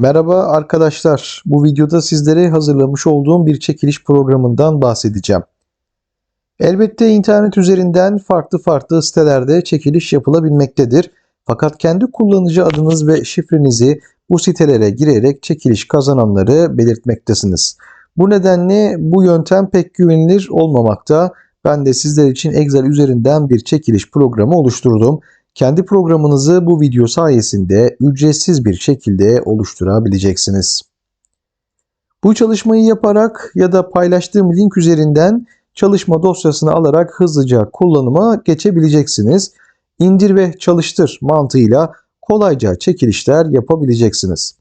Merhaba arkadaşlar. Bu videoda sizlere hazırlamış olduğum bir çekiliş programından bahsedeceğim. Elbette internet üzerinden farklı farklı sitelerde çekiliş yapılabilmektedir. Fakat kendi kullanıcı adınız ve şifrenizi bu sitelere girerek çekiliş kazananları belirtmektesiniz. Bu nedenle bu yöntem pek güvenilir olmamakta. Ben de sizler için Excel üzerinden bir çekiliş programı oluşturdum. Kendi programınızı bu video sayesinde ücretsiz bir şekilde oluşturabileceksiniz. Bu çalışmayı yaparak ya da paylaştığım link üzerinden çalışma dosyasını alarak hızlıca kullanıma geçebileceksiniz. İndir ve çalıştır mantığıyla kolayca çekilişler yapabileceksiniz.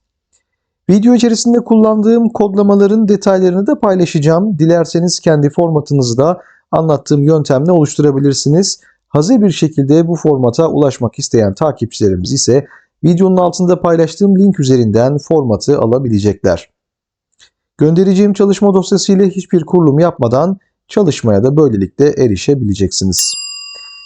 Video içerisinde kullandığım kodlamaların detaylarını da paylaşacağım. Dilerseniz kendi formatınızda anlattığım yöntemle oluşturabilirsiniz. Hazır bir şekilde bu formata ulaşmak isteyen takipçilerimiz ise videonun altında paylaştığım link üzerinden formatı alabilecekler. Göndereceğim çalışma dosyası ile hiçbir kurulum yapmadan çalışmaya da böylelikle erişebileceksiniz.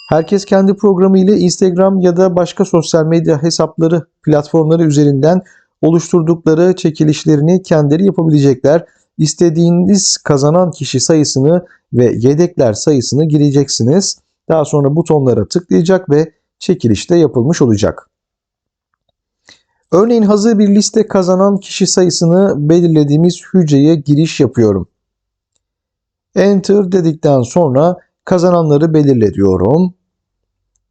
Herkes kendi programı ile Instagram ya da başka sosyal medya hesapları platformları üzerinden oluşturdukları çekilişlerini kendileri yapabilecekler. İstediğiniz kazanan kişi sayısını ve yedekler sayısını gireceksiniz. Daha sonra butonlara tıklayacak ve çekiliş de yapılmış olacak. Örneğin hazır bir liste kazanan kişi sayısını belirlediğimiz hücreye giriş yapıyorum. Enter dedikten sonra kazananları belirle diyorum.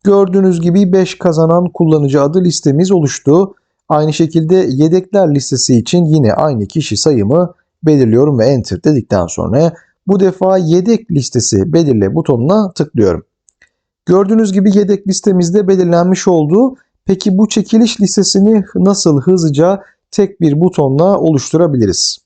Gördüğünüz gibi 5 kazanan kullanıcı adı listemiz oluştu. Aynı şekilde yedekler listesi için yine aynı kişi sayımı belirliyorum ve enter dedikten sonra bu defa yedek listesi belirle butonuna tıklıyorum. Gördüğünüz gibi yedek listemizde belirlenmiş oldu. Peki bu çekiliş listesini nasıl hızlıca tek bir butonla oluşturabiliriz?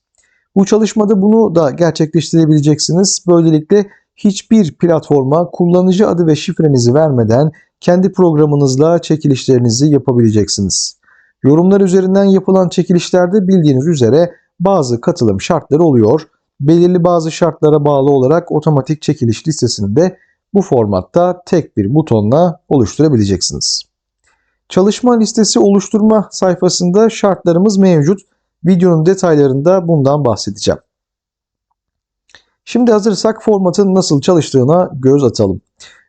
Bu çalışmada bunu da gerçekleştirebileceksiniz. Böylelikle hiçbir platforma kullanıcı adı ve şifrenizi vermeden kendi programınızla çekilişlerinizi yapabileceksiniz. Yorumlar üzerinden yapılan çekilişlerde bildiğiniz üzere bazı katılım şartları oluyor. Belirli bazı şartlara bağlı olarak otomatik çekiliş listesini de bu formatta tek bir butonla oluşturabileceksiniz. Çalışma listesi oluşturma sayfasında şartlarımız mevcut. Videonun detaylarında bundan bahsedeceğim. Şimdi hazırsak formatın nasıl çalıştığına göz atalım.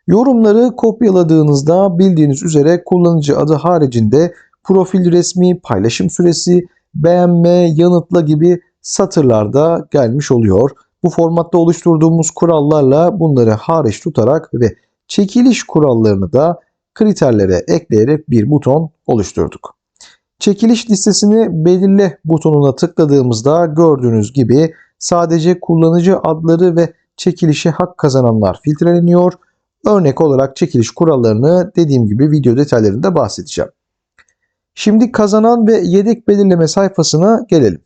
Yorumları kopyaladığınızda bildiğiniz üzere kullanıcı adı haricinde profil resmi, paylaşım süresi, beğenme, yanıtla gibi satırlarda gelmiş oluyor. Bu formatta oluşturduğumuz kurallarla bunları hariç tutarak ve çekiliş kurallarını da kriterlere ekleyerek bir buton oluşturduk. Çekiliş listesini belirle butonuna tıkladığımızda gördüğünüz gibi sadece kullanıcı adları ve çekilişe hak kazananlar filtreleniyor. Örnek olarak çekiliş kurallarını dediğim gibi video detaylarında bahsedeceğim. Şimdi kazanan ve yedek belirleme sayfasına gelelim.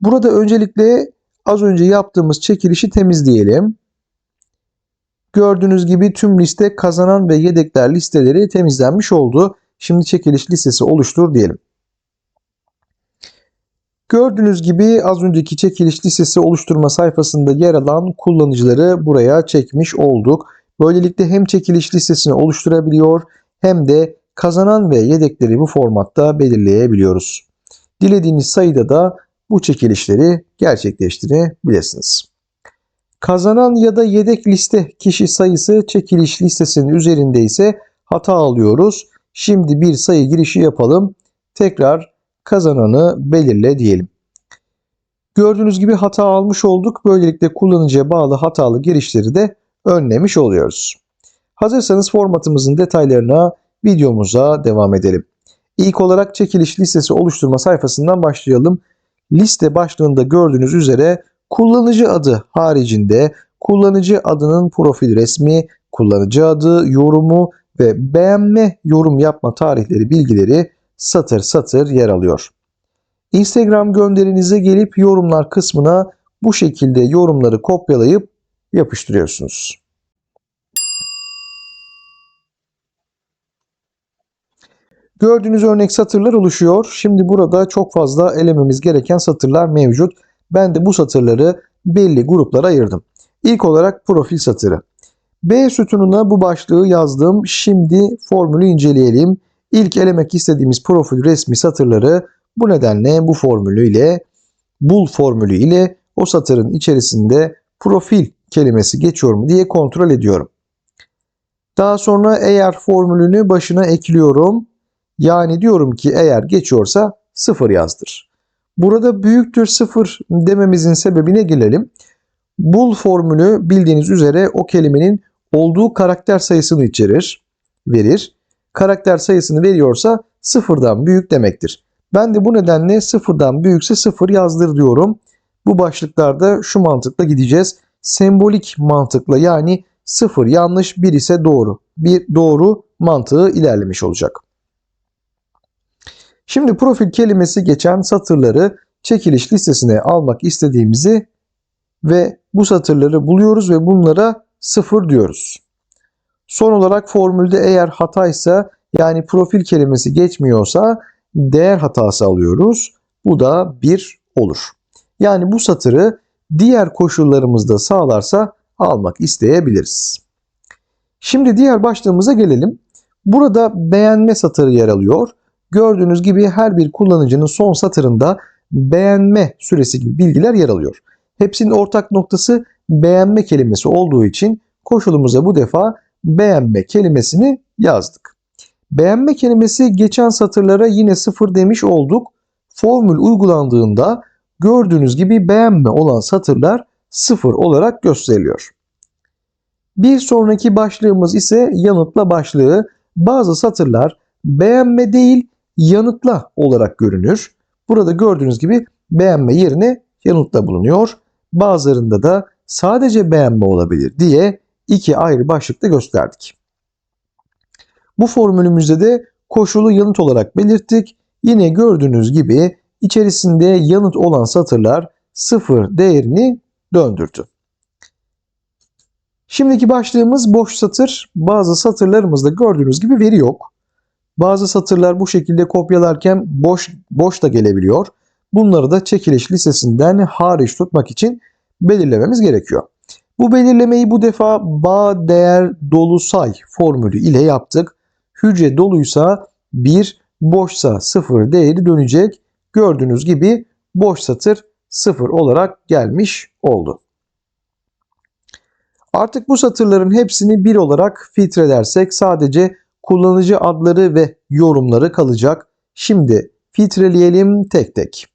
Burada öncelikle az önce yaptığımız çekilişi temizleyelim. Gördüğünüz gibi tüm liste kazanan ve yedekler listeleri temizlenmiş oldu. Şimdi çekiliş listesi oluştur diyelim. Gördüğünüz gibi az önceki çekiliş listesi oluşturma sayfasında yer alan kullanıcıları buraya çekmiş olduk. Böylelikle hem çekiliş listesini oluşturabiliyor hem de kazanan ve yedekleri bu formatta belirleyebiliyoruz. Dilediğiniz sayıda da bu çekilişleri gerçekleştirebilirsiniz. Kazanan ya da yedek liste kişi sayısı çekiliş listesinin üzerinde ise hata alıyoruz. Şimdi bir sayı girişi yapalım. Tekrar kazananı belirle diyelim. Gördüğünüz gibi hata almış olduk. Böylelikle kullanıcıya bağlı hatalı girişleri de önlemiş oluyoruz. Hazırsanız formatımızın detaylarına videomuza devam edelim. İlk olarak çekiliş listesi oluşturma sayfasından başlayalım. Liste başlığında gördüğünüz üzere kullanıcı adı haricinde kullanıcı adının profil resmi, kullanıcı adı, yorumu ve beğenme, yorum yapma tarihleri bilgileri satır satır yer alıyor. Instagram gönderinize gelip yorumlar kısmına bu şekilde yorumları kopyalayıp yapıştırıyorsunuz. Gördüğünüz örnek satırlar oluşuyor. Şimdi burada çok fazla elememiz gereken satırlar mevcut. Ben de bu satırları belli gruplara ayırdım. İlk olarak profil satırı. B sütununa bu başlığı yazdım. Şimdi formülü inceleyelim. İlk elemek istediğimiz profil resmi satırları Bu nedenle bu formülü ile bul formülü ile o satırın içerisinde profil kelimesi geçiyor mu diye kontrol ediyorum. Daha sonra eğer formülünü başına ekliyorum. Yani diyorum ki eğer geçiyorsa 0 yazdır. Burada büyüktür 0 dememizin sebebine gelelim. Bul formülü bildiğiniz üzere o kelimenin olduğu karakter sayısını içerir, verir. Karakter sayısını veriyorsa sıfırdan büyük demektir. Ben de bu nedenle sıfırdan büyükse sıfır yazdır diyorum. Bu başlıklarda şu mantıkla gideceğiz. Sembolik mantıkla yani sıfır yanlış bir ise doğru. Bir doğru mantığı ilerlemiş olacak. Şimdi profil kelimesi geçen satırları çekiliş listesine almak istediğimizi ve bu satırları buluyoruz ve bunlara sıfır diyoruz. Son olarak formülde eğer hataysa yani profil kelimesi geçmiyorsa değer hatası alıyoruz. Bu da 1 olur. Yani bu satırı diğer koşullarımızda sağlarsa almak isteyebiliriz. Şimdi diğer başlığımıza gelelim. Burada beğenme satırı yer alıyor. Gördüğünüz gibi her bir kullanıcının son satırında beğenme süresi gibi bilgiler yer alıyor. Hepsinin ortak noktası beğenme kelimesi olduğu için koşulumuza bu defa beğenme kelimesini yazdık. Beğenme kelimesi geçen satırlara yine sıfır demiş olduk. Formül uygulandığında gördüğünüz gibi beğenme olan satırlar sıfır olarak gösteriliyor. Bir sonraki başlığımız ise yanıtla başlığı. Bazı satırlar beğenme değil yanıtla olarak görünür. Burada gördüğünüz gibi beğenme yerine yanıtla bulunuyor. Bazılarında da sadece beğenme olabilir diye iki ayrı başlıkta gösterdik. Bu formülümüzde de koşulu yanıt olarak belirttik. Yine gördüğünüz gibi içerisinde yanıt olan satırlar sıfır değerini döndürdü. Şimdiki başlığımız boş satır. Bazı satırlarımızda gördüğünüz gibi veri yok. Bazı satırlar bu şekilde kopyalarken boş boş da gelebiliyor. Bunları da çekiliş listesinden hariç tutmak için belirlememiz gerekiyor. Bu belirlemeyi bu defa bağ değer dolu say formülü ile yaptık. Hücre doluysa 1, boşsa 0 değeri dönecek. Gördüğünüz gibi boş satır 0 olarak gelmiş oldu. Artık bu satırların hepsini bir olarak filtrelersek sadece kullanıcı adları ve yorumları kalacak. Şimdi filtreleyelim tek tek.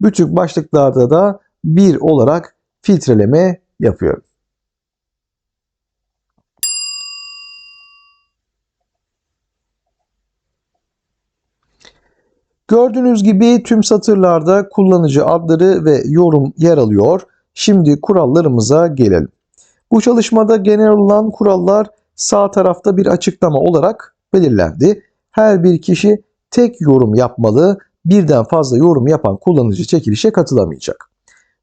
Bütün başlıklarda da bir olarak filtreleme yapıyorum. Gördüğünüz gibi tüm satırlarda kullanıcı adları ve yorum yer alıyor. Şimdi kurallarımıza gelelim. Bu çalışmada genel olan kurallar sağ tarafta bir açıklama olarak belirlendi. Her bir kişi tek yorum yapmalı, birden fazla yorum yapan kullanıcı çekilişe katılamayacak.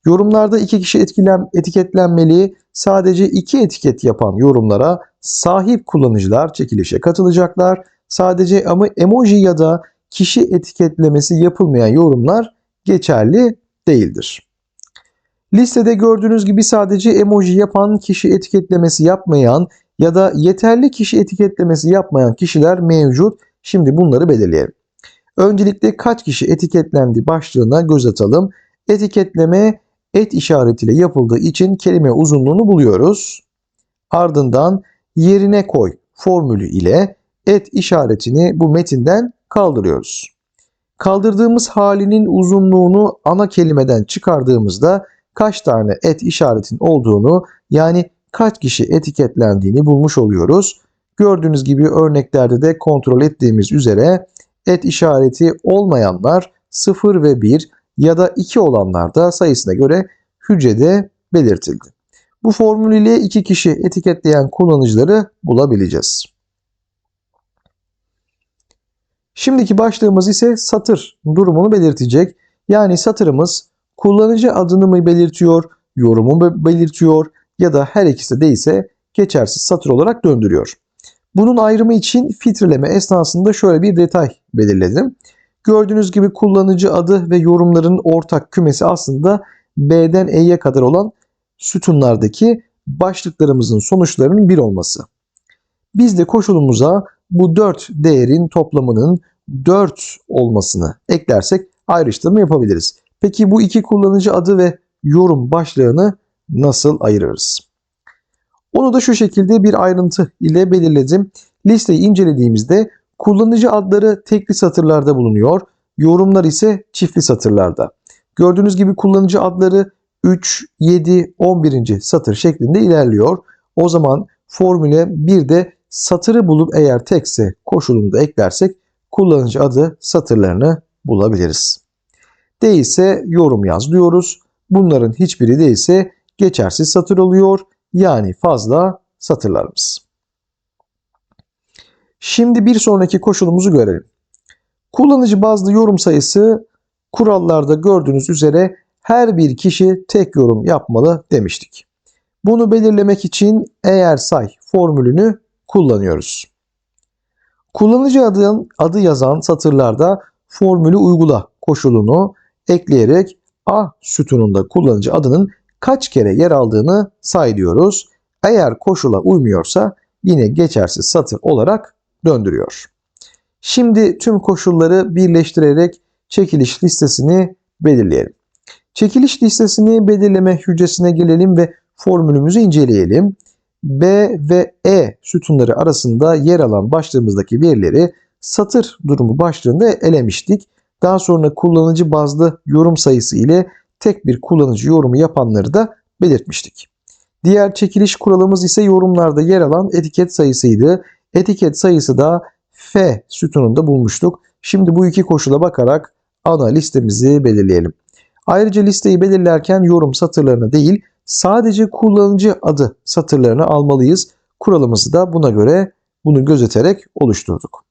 Yorumlarda iki kişi etkilen, etiketlenmeli, sadece iki etiket yapan yorumlara sahip kullanıcılar çekilişe katılacaklar. Sadece ama emoji ya da kişi etiketlemesi yapılmayan yorumlar geçerli değildir. Listede gördüğünüz gibi sadece emoji yapan, kişi etiketlemesi yapmayan ya da yeterli kişi etiketlemesi yapmayan kişiler mevcut. Şimdi bunları belirleyelim. Öncelikle kaç kişi etiketlendi başlığına göz atalım. Etiketleme et işaretiyle yapıldığı için kelime uzunluğunu buluyoruz. Ardından yerine koy formülü ile et işaretini bu metinden kaldırıyoruz. Kaldırdığımız halinin uzunluğunu ana kelimeden çıkardığımızda kaç tane et işaretin olduğunu yani kaç kişi etiketlendiğini bulmuş oluyoruz. Gördüğünüz gibi örneklerde de kontrol ettiğimiz üzere et işareti olmayanlar 0 ve 1 ya da 2 olanlar da sayısına göre hücrede belirtildi. Bu formül ile iki kişi etiketleyen kullanıcıları bulabileceğiz. Şimdiki başlığımız ise satır durumunu belirtecek. Yani satırımız kullanıcı adını mı belirtiyor, yorumu mu belirtiyor ya da her ikisi değilse geçersiz satır olarak döndürüyor. Bunun ayrımı için filtreleme esnasında şöyle bir detay belirledim. Gördüğünüz gibi kullanıcı adı ve yorumların ortak kümesi aslında B'den E'ye kadar olan sütunlardaki başlıklarımızın sonuçlarının bir olması. Biz de koşulumuza bu 4 değerin toplamının 4 olmasını eklersek ayrıştırma yapabiliriz. Peki bu iki kullanıcı adı ve yorum başlığını nasıl ayırırız? Onu da şu şekilde bir ayrıntı ile belirledim. Listeyi incelediğimizde kullanıcı adları tekli satırlarda bulunuyor, yorumlar ise çiftli satırlarda. Gördüğünüz gibi kullanıcı adları 3, 7, 11. satır şeklinde ilerliyor. O zaman formüle bir de satırı bulup eğer tekse koşulunu da eklersek kullanıcı adı satırlarını bulabiliriz. Değilse yorum yaz diyoruz. Bunların hiçbiri değilse geçersiz satır oluyor. Yani fazla satırlarımız. Şimdi bir sonraki koşulumuzu görelim. Kullanıcı bazlı yorum sayısı kurallarda gördüğünüz üzere her bir kişi tek yorum yapmalı demiştik. Bunu belirlemek için eğer say formülünü kullanıyoruz. Kullanıcı adın adı yazan satırlarda formülü uygula koşulunu ekleyerek A sütununda kullanıcı adının kaç kere yer aldığını say diyoruz. Eğer koşula uymuyorsa yine geçersiz satır olarak döndürüyor. Şimdi tüm koşulları birleştirerek çekiliş listesini belirleyelim. Çekiliş listesini belirleme hücresine gelelim ve formülümüzü inceleyelim. B ve E sütunları arasında yer alan başlığımızdaki verileri satır durumu başlığında elemiştik. Daha sonra kullanıcı bazlı yorum sayısı ile tek bir kullanıcı yorumu yapanları da belirtmiştik. Diğer çekiliş kuralımız ise yorumlarda yer alan etiket sayısıydı. Etiket sayısı da F sütununda bulmuştuk. Şimdi bu iki koşula bakarak ana listemizi belirleyelim. Ayrıca listeyi belirlerken yorum satırlarını değil sadece kullanıcı adı satırlarını almalıyız. Kuralımızı da buna göre bunu gözeterek oluşturduk.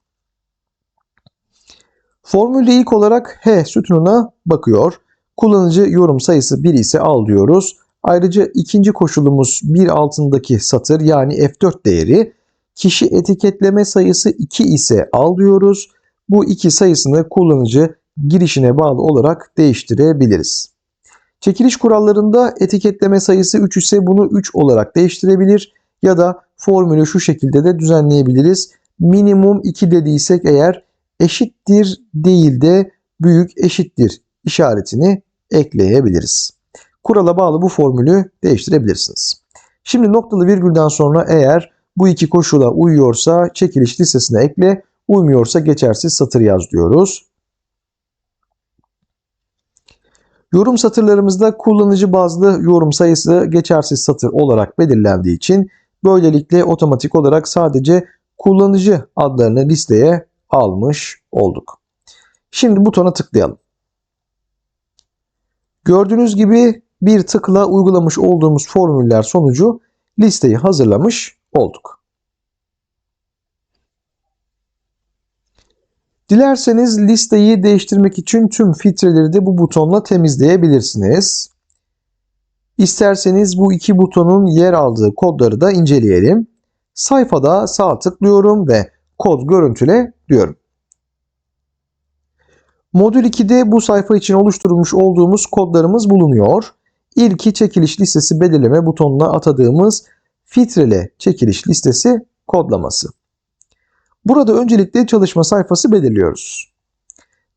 Formülde ilk olarak H sütununa bakıyor. Kullanıcı yorum sayısı 1 ise al diyoruz. Ayrıca ikinci koşulumuz bir altındaki satır yani F4 değeri. Kişi etiketleme sayısı 2 ise al diyoruz. Bu iki sayısını kullanıcı girişine bağlı olarak değiştirebiliriz. Çekiliş kurallarında etiketleme sayısı 3 ise bunu 3 olarak değiştirebilir ya da formülü şu şekilde de düzenleyebiliriz. Minimum 2 dediysek eğer eşittir değil de büyük eşittir işaretini ekleyebiliriz. Kurala bağlı bu formülü değiştirebilirsiniz. Şimdi noktalı virgülden sonra eğer bu iki koşula uyuyorsa çekiliş listesine ekle, uymuyorsa geçersiz satır yaz diyoruz. Yorum satırlarımızda kullanıcı bazlı yorum sayısı geçersiz satır olarak belirlendiği için böylelikle otomatik olarak sadece kullanıcı adlarını listeye almış olduk. Şimdi butona tıklayalım. Gördüğünüz gibi bir tıkla uygulamış olduğumuz formüller sonucu listeyi hazırlamış olduk. Dilerseniz listeyi değiştirmek için tüm filtreleri de bu butonla temizleyebilirsiniz. İsterseniz bu iki butonun yer aldığı kodları da inceleyelim. Sayfada sağ tıklıyorum ve kod görüntüle diyorum. Modül 2'de bu sayfa için oluşturulmuş olduğumuz kodlarımız bulunuyor. İlki çekiliş listesi belirleme butonuna atadığımız filtrele çekiliş listesi kodlaması. Burada öncelikle çalışma sayfası belirliyoruz.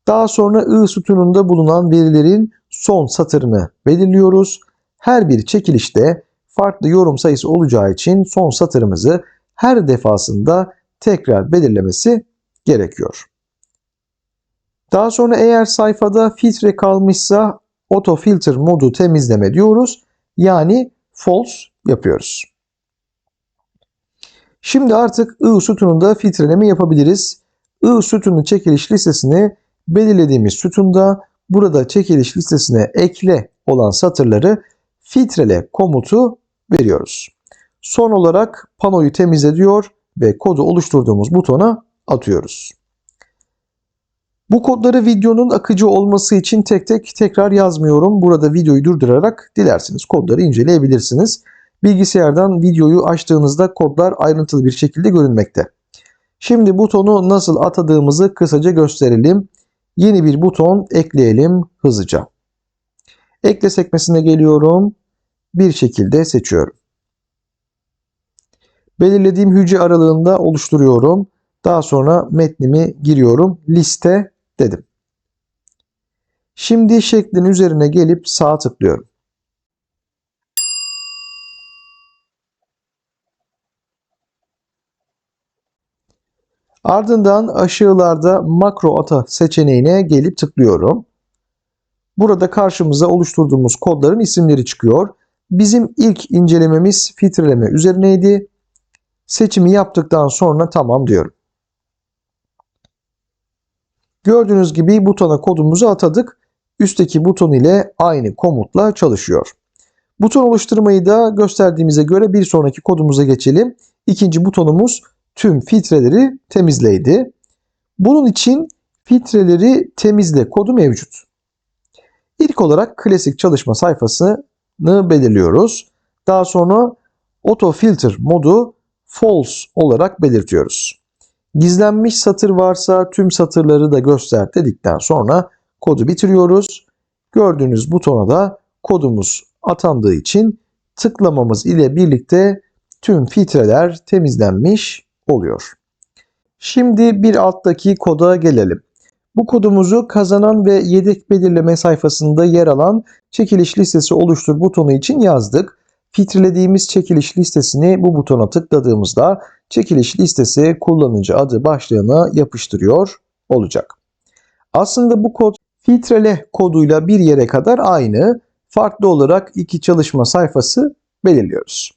Daha sonra I sütununda bulunan verilerin son satırını belirliyoruz. Her bir çekilişte farklı yorum sayısı olacağı için son satırımızı her defasında tekrar belirlemesi gerekiyor. Daha sonra eğer sayfada filtre kalmışsa auto filter modu temizleme diyoruz. Yani false yapıyoruz. Şimdi artık I sütununda filtreleme yapabiliriz. I sütunu çekiliş listesini belirlediğimiz sütunda burada çekiliş listesine ekle olan satırları filtrele komutu veriyoruz. Son olarak panoyu temizle diyor ve kodu oluşturduğumuz butona atıyoruz. Bu kodları videonun akıcı olması için tek tek tekrar yazmıyorum. Burada videoyu durdurarak dilerseniz kodları inceleyebilirsiniz. Bilgisayardan videoyu açtığınızda kodlar ayrıntılı bir şekilde görünmekte. Şimdi butonu nasıl atadığımızı kısaca gösterelim. Yeni bir buton ekleyelim hızlıca. Ekle sekmesine geliyorum. Bir şekilde seçiyorum. Belirlediğim hücre aralığında oluşturuyorum. Daha sonra metnimi giriyorum. Liste dedim. Şimdi şeklin üzerine gelip sağ tıklıyorum. Ardından aşağılarda makro ata seçeneğine gelip tıklıyorum. Burada karşımıza oluşturduğumuz kodların isimleri çıkıyor. Bizim ilk incelememiz filtreleme üzerineydi. Seçimi yaptıktan sonra tamam diyorum. Gördüğünüz gibi butona kodumuzu atadık. Üstteki buton ile aynı komutla çalışıyor. Buton oluşturmayı da gösterdiğimize göre bir sonraki kodumuza geçelim. İkinci butonumuz tüm filtreleri temizleydi. Bunun için filtreleri temizle kodu mevcut. İlk olarak klasik çalışma sayfasını belirliyoruz. Daha sonra auto filter modu false olarak belirtiyoruz. Gizlenmiş satır varsa tüm satırları da göster dedikten sonra kodu bitiriyoruz. Gördüğünüz butona da kodumuz atandığı için tıklamamız ile birlikte tüm filtreler temizlenmiş oluyor. Şimdi bir alttaki koda gelelim. Bu kodumuzu kazanan ve yedek belirleme sayfasında yer alan çekiliş listesi oluştur butonu için yazdık. Filtrelediğimiz çekiliş listesini bu butona tıkladığımızda çekiliş listesi kullanıcı adı başlığına yapıştırıyor olacak. Aslında bu kod filtrele koduyla bir yere kadar aynı. Farklı olarak iki çalışma sayfası belirliyoruz.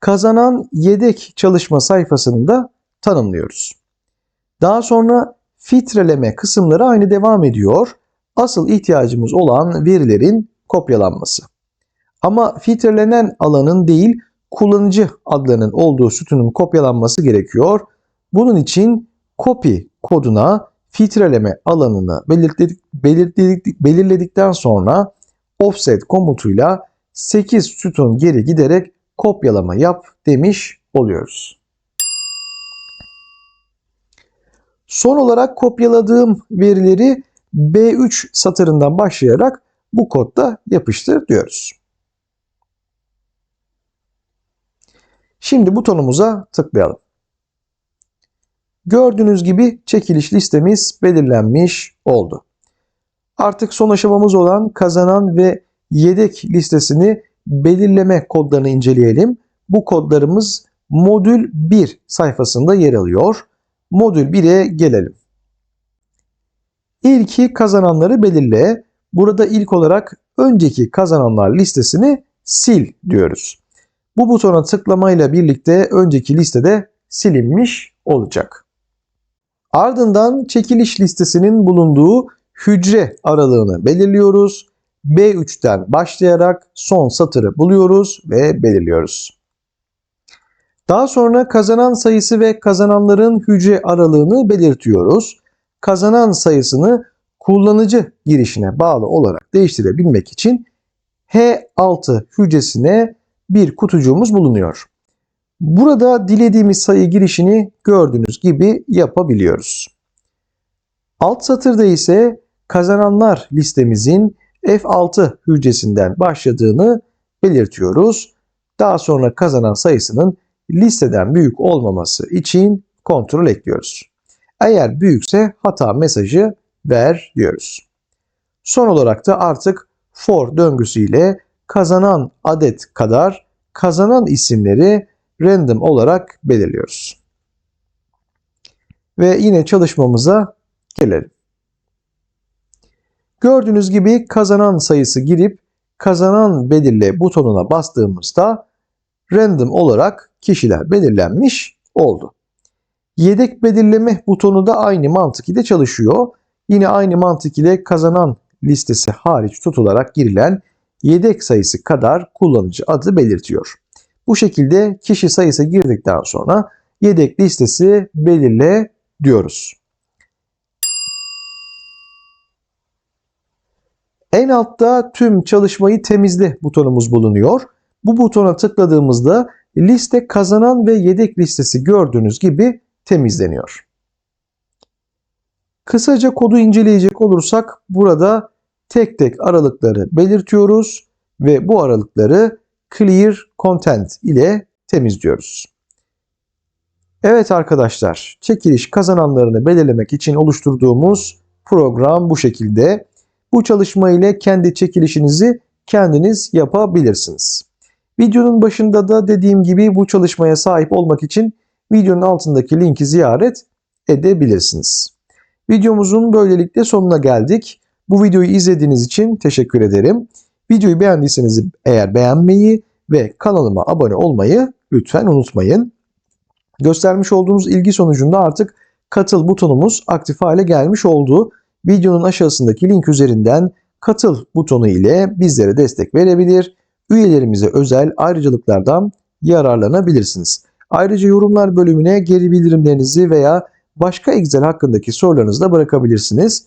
Kazanan yedek çalışma sayfasını da tanımlıyoruz. Daha sonra filtreleme kısımları aynı devam ediyor. Asıl ihtiyacımız olan verilerin kopyalanması. Ama filtrelenen alanın değil kullanıcı adlarının olduğu sütunun kopyalanması gerekiyor. Bunun için copy koduna filtreleme alanını belirtledik, belirtledik, belirledikten sonra offset komutuyla 8 sütun geri giderek kopyalama yap demiş oluyoruz. Son olarak kopyaladığım verileri B3 satırından başlayarak bu kodda yapıştır diyoruz. Şimdi butonumuza tıklayalım. Gördüğünüz gibi çekiliş listemiz belirlenmiş oldu. Artık son aşamamız olan kazanan ve yedek listesini belirleme kodlarını inceleyelim. Bu kodlarımız modül 1 sayfasında yer alıyor. Modül 1'e gelelim. İlki kazananları belirle. Burada ilk olarak önceki kazananlar listesini sil diyoruz. Bu butona tıklamayla birlikte önceki listede silinmiş olacak. Ardından çekiliş listesinin bulunduğu hücre aralığını belirliyoruz. B3'ten başlayarak son satırı buluyoruz ve belirliyoruz. Daha sonra kazanan sayısı ve kazananların hücre aralığını belirtiyoruz. Kazanan sayısını kullanıcı girişine bağlı olarak değiştirebilmek için H6 hücresine bir kutucuğumuz bulunuyor. Burada dilediğimiz sayı girişini gördüğünüz gibi yapabiliyoruz. Alt satırda ise kazananlar listemizin F6 hücresinden başladığını belirtiyoruz. Daha sonra kazanan sayısının listeden büyük olmaması için kontrol ekliyoruz. Eğer büyükse hata mesajı ver diyoruz. Son olarak da artık for döngüsüyle kazanan adet kadar kazanan isimleri random olarak belirliyoruz. Ve yine çalışmamıza gelelim. Gördüğünüz gibi kazanan sayısı girip kazanan belirle butonuna bastığımızda random olarak kişiler belirlenmiş oldu. Yedek belirleme butonu da aynı mantık ile çalışıyor. Yine aynı mantık ile kazanan listesi hariç tutularak girilen yedek sayısı kadar kullanıcı adı belirtiyor. Bu şekilde kişi sayısı girdikten sonra yedek listesi belirle diyoruz. En altta tüm çalışmayı temizle butonumuz bulunuyor. Bu butona tıkladığımızda liste kazanan ve yedek listesi gördüğünüz gibi temizleniyor. Kısaca kodu inceleyecek olursak burada tek tek aralıkları belirtiyoruz ve bu aralıkları clear content ile temizliyoruz. Evet arkadaşlar, çekiliş kazananlarını belirlemek için oluşturduğumuz program bu şekilde. Bu çalışma ile kendi çekilişinizi kendiniz yapabilirsiniz. Videonun başında da dediğim gibi bu çalışmaya sahip olmak için videonun altındaki linki ziyaret edebilirsiniz. Videomuzun böylelikle sonuna geldik. Bu videoyu izlediğiniz için teşekkür ederim. Videoyu beğendiyseniz eğer beğenmeyi ve kanalıma abone olmayı lütfen unutmayın. Göstermiş olduğunuz ilgi sonucunda artık katıl butonumuz aktif hale gelmiş oldu. Videonun aşağısındaki link üzerinden katıl butonu ile bizlere destek verebilir, üyelerimize özel ayrıcalıklardan yararlanabilirsiniz. Ayrıca yorumlar bölümüne geri bildirimlerinizi veya başka Excel hakkındaki sorularınızı da bırakabilirsiniz.